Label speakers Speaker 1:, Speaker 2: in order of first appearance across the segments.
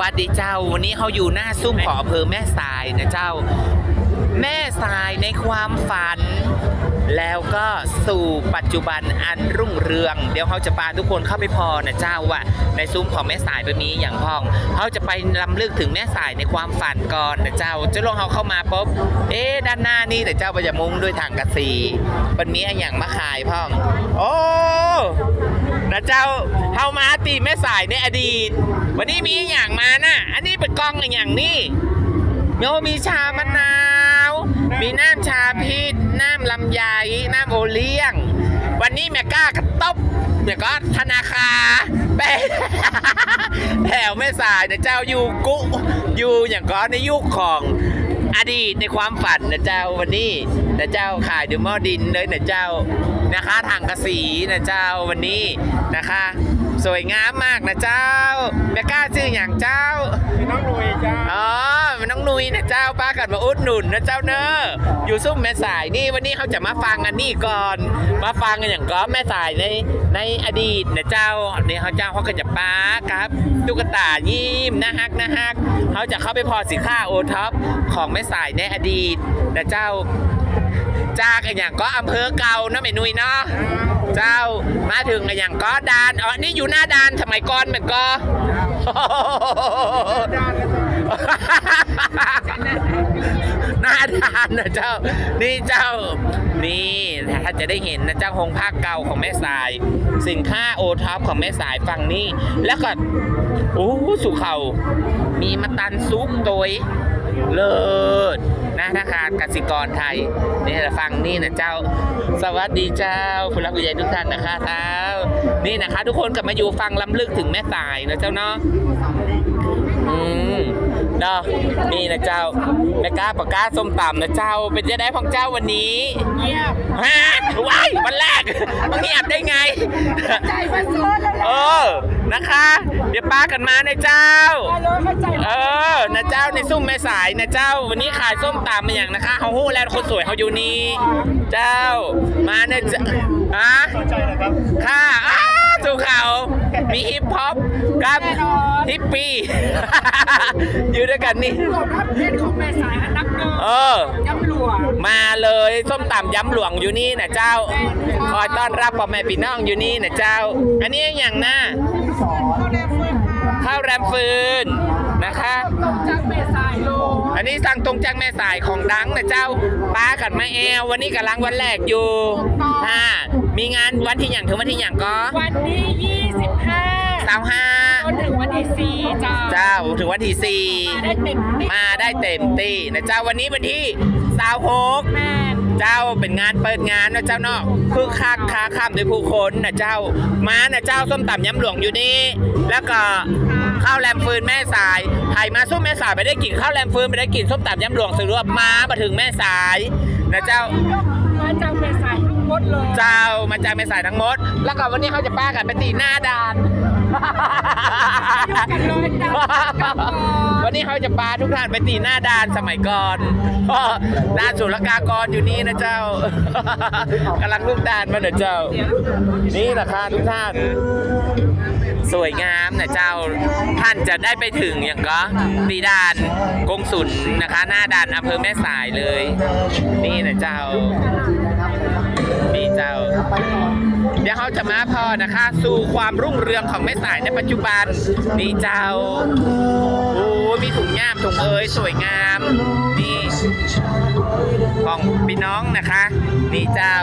Speaker 1: วัสดีเจ้า วันนี้เขาอยู่หน้าซุ้มของอำเภอแม่สายนะเจ้า แม่สายในความฝัน แล้วก็สู่ปัจจุบันอันรุ่งเรือง เดี๋ยวเขาจะพาทุกคนเข้าไปพอนะเจ้าว่าในซุ้มของแม่สายไปมีอย่างพ้องเขาจะไปลำลึกถึงแม่สายในความฝันก่อนนะเจ้าจ้าลงเขาเข้ามาปุ๊บเอ๊ด้านหน้านี่แต่เจ้าไปจะมุงด้วยถังกระสีมันมีอะไรอย่างมาขายพ้อง โอ้ นะเจ้าเข้ามาตีแม่สายในอดีต วันนี้มีอย่างมาน่ะ อันนี้เป็นกล้องอย่างนี้โยมีชามะนาว มีน้ำชาพิษน้ำลำไยน้ำโอเลี้ยง วันนี้แม่ก้ากระตบแม่ก็ธนาคารแปแถวแม่สายนะเจ้าอยู่กุอยู่อย่างก็ในยุคของอดีตในความฝันนะเจ้าวันนี้นะเจ้าขายดูหม้อดินเลยนะเจ้า นะคะทางกระสีนะเจ้าวันนี้นะคะ สวยงามมากนะเจ้าแม่กล้าชื่ออย่างเจ้า
Speaker 2: พี่น้องรวยจ้า
Speaker 1: อ๋อมันน้องนุยนะเจ้าป้ากันมาอุดหนุนนะเจ้าเนอะอยู่ซุ้มแม่สายนี่วันนี้เขาจะมาฟังอันนี้ก่อน มาฟังกันอย่างก็แม่สายในในอดีตนะเจ้าเนี่ยเขาเจ้าเขาก็จะป้าครับตุ๊กตายิ้มนะฮักนะฮักเขาจะเข้าไปพอสินค้าโอท็อปของแม่สายในอดีตนะเจ้า จากอนอย่างก็อำเภอเก่าเนอะแม่นุยเนาะเจ้ามาถึงอนอย่างก็ดานอ๋อนี่อยู่หน้าดานสมัยก่อนเหมือนก็
Speaker 2: ด้านแล้วจ้า
Speaker 1: หน้าด้านนะเจ้า นี่เจ้า นี่ถ้าจะได้เห็นนะเจ้าหงภาคเก่าของแม่สาย สินค้าโอท็อปของแม่สายฝั่งนี้ แล้วก็โอ้สุเขามีมาตันซุกโดยเลิศ นะธนาคารกสิกรไทยนี่แหละฟังนี่นะเจ้า สวัสดีเจ้าคุณรักคุณยายทุกท่านนะคะเท้านี่นะคะ ทุกคนกลับมาอยู่ฟังล้ำลึกถึงแม่สายนะเจ้าเนาะอืมเนาะนี่นะเจ้าแม่ก้าปากก้าส้มตำนะเจ้า เป็นจะได้ของเจ้าวันนี้
Speaker 2: เงียบ
Speaker 1: ฮะว้ายวันแรก มันเงียบได้ไง
Speaker 2: ใจมาซื้อแล้ว
Speaker 1: เออ นะคะ เดี๋ยวป้ากันมานะเจ้า
Speaker 2: เลยเข้าใจ
Speaker 1: เออนะเจ้าในซุ้มแม่สายนะเจ้า วันนี้ขายส้มตำมาอย่างนะคะเขาหู้แล้วคนสวยเขาอยู่นี่ เจ้า มาเนะเจ้าฮะ
Speaker 2: สนใจนะครับ
Speaker 1: ค่ะอ้าถูกเขามีฮิปฮอปกับฮิปปี้ อยู่ด้วยกันนี่
Speaker 2: รวมรับเพศของแม่สายอันดับหนึ่ง
Speaker 1: เออ
Speaker 2: ย้ำหลวง
Speaker 1: มาเลยส้มตำยำหลวงอยู่นี่นะเจ้าคอยต้อนรับพ่อแม่พี่น้องอยู่นี่นะเจ้า อันนี้อย่างหน้า
Speaker 2: เข้าแนวฟื้น
Speaker 1: ข้าวแรมฟืนนะคะ
Speaker 2: ตรงจากแม่สายโล
Speaker 1: อันนี้สั่งตรงจากแม่สายของดังนะเจ้าป้ากันมาแอลวันนี้กำลังวันแรกอยู่อ่ามีงานวันที่อย่างถึงวันที่อย่างก็
Speaker 2: วันที่25
Speaker 1: สาวห้า
Speaker 2: จนถึงวันที่4จ้า
Speaker 1: เจ้าถึงวันที่สี่
Speaker 2: มาได้เต็มที่
Speaker 1: มาได้เต็มที่นะเจ้าวันนี้วันที่สาวหก
Speaker 2: แม่น
Speaker 1: เจ้าเป็นงานเปิดงานนะเจ้าเนาะคือคักค้าข้ามด้วยผู้คนนะเจ้ามานะเจ้าส้มตำยำหลวงอยู่นี่ แล้วก็ข้าวแรมฟืนแม่สายไผ่มาส้มแม่สายไปได้กินข้าวแรมฟืนไปได้กินส้มตำยำหลวงสรุปมามาถึงแม่สายนะเจ้า
Speaker 2: มาจากแม่สายทั้งหมดเลย
Speaker 1: เจ้ามาจากแม่สายทั้งหมด แล้วก็วันนี้เขาจะป้ากันไปตีหน้าด่าน
Speaker 2: กัน เลยจ้ากับก่อน
Speaker 1: วันนี้เขาจะพาทุกท่านไปตีหน้าด่านสมัยก่อนด่านศุลกากรอยู่นี่นะเจ้ากำลังลูกด่านมาเนอะเจ้า นี่แหละค่ะทุกท่าน สวยงามนะเจ้าท่านจะได้ไปถึงอย่างก็ตีด่านกงสุลนะคะ หน้าด่านอำเภอแม่สายเลย นี่นะเจ้า เดี๋ยวเขาจะมาพอนะคะ สู่ความรุ่งเรืองของแม่สายในปัจจุบันนี่เจ้าโอ้มีถุงย่ามถุงเอยสวยงามนี่ของพี่น้องนะคะนี่เจ้า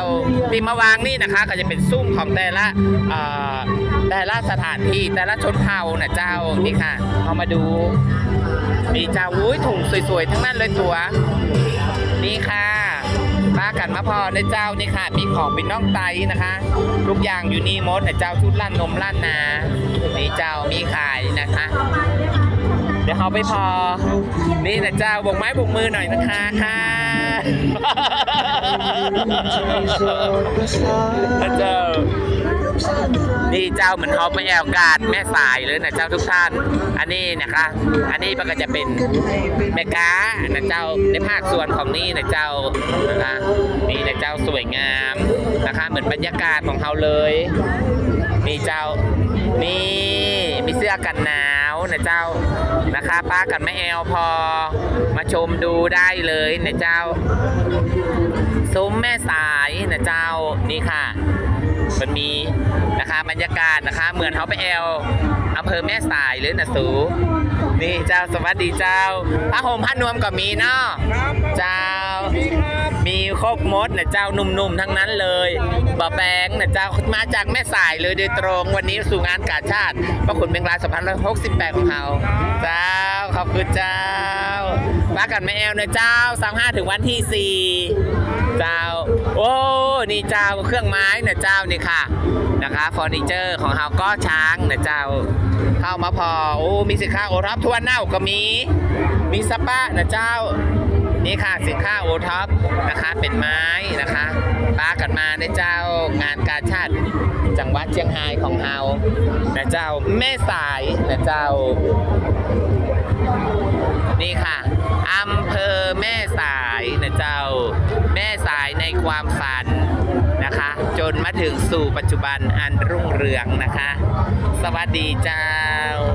Speaker 1: ปีมาวางนี่นะคะ ก็จะเป็นซุ้มของแต่ละแต่ละสถานที่แต่ละชนเผ่านะเจ้านี่ค่ะเอามาดูนี่เจ้าอุ้ยถุงสวยๆ ทั้งนั้นเลยตัว นี่ค่ะ มากันมาพอในเจ้านี่ค่ะ มีของเป็นน้องไตนะคะ ทุกอย่างอยู่นี่หมดนะเจ้าชุดลั่นนมลั่นนานี่เจ้ามีขายนะคะ เดี๋ยวเขาไปพอ นี่นะเจ้าบกไม้บกมือหน่อยนะคะค่ะเจ้า นี่เจ้าเหมือนเขาไปแอวกาดแม่สายเลยนะเจ้าทุกท่าน อันนี้นะคะ อันนี้มันก็จะเป็นแม่ก้านะเจ้าในภาคส่วนของนี่นะเจ้านะคะนี่นะเจ้าสวยงามนะคะ เหมือนบรรยากาศของเขาเลยนี่เจ้านี่มีเสื้อกันหนาวนะเจ้านะคะป้ากันแม่แอลพอ มาชมดูได้เลยนะเจ้าซุ้มแม่สายนะเจ้านี่ค่ะ มันมีนะคะบรรยากาศนะคะ เหมือนเขาไปแอลอำเภอแม่สายหรือนะสูนี่เจ้าสวัสดีเจ้าผ้าห่มผ้านวมก็มีเนาะเจ้ามีครบมดนะเจ้าหนุ่มๆทั้งนั้นเลยบะแบงนะเจ้ามาจากแม่สายเลยโดยตรงวันนี้สู่งานกาชาติพระคุณเบงลาสพันร้อยหกสิบแปดของเขาเจ้าขอบคุณเจ้าป้ากันแม่แอลนะเจ้าสามห้าถึงวันที่สี่เจ้า โอ้ นี่เจ้าเครื่องไม้นะเจ้านี่ค่ะนะคะเฟอร์นิเจอร์ของเราก็ช้างนะเจ้า เข้ามาพอโอ้มีสินค้าโอท็อปทั่วหน้าก็มี มีสปานะเจ้า นี่ค่ะสินค้าโอท็อปนะคะเป็นไม้นะคะป้ากันมาในเจ้างานกาชาติจังหวัดเชียงรายของเฮานะเจ้าแม่สายนะเจ้า นี่ค่ะอำเภอแม่สายนะเจ้า ความฝันนะคะ จนมาถึงสู่ปัจจุบันอันรุ่งเรืองนะคะ สวัสดีเจ้า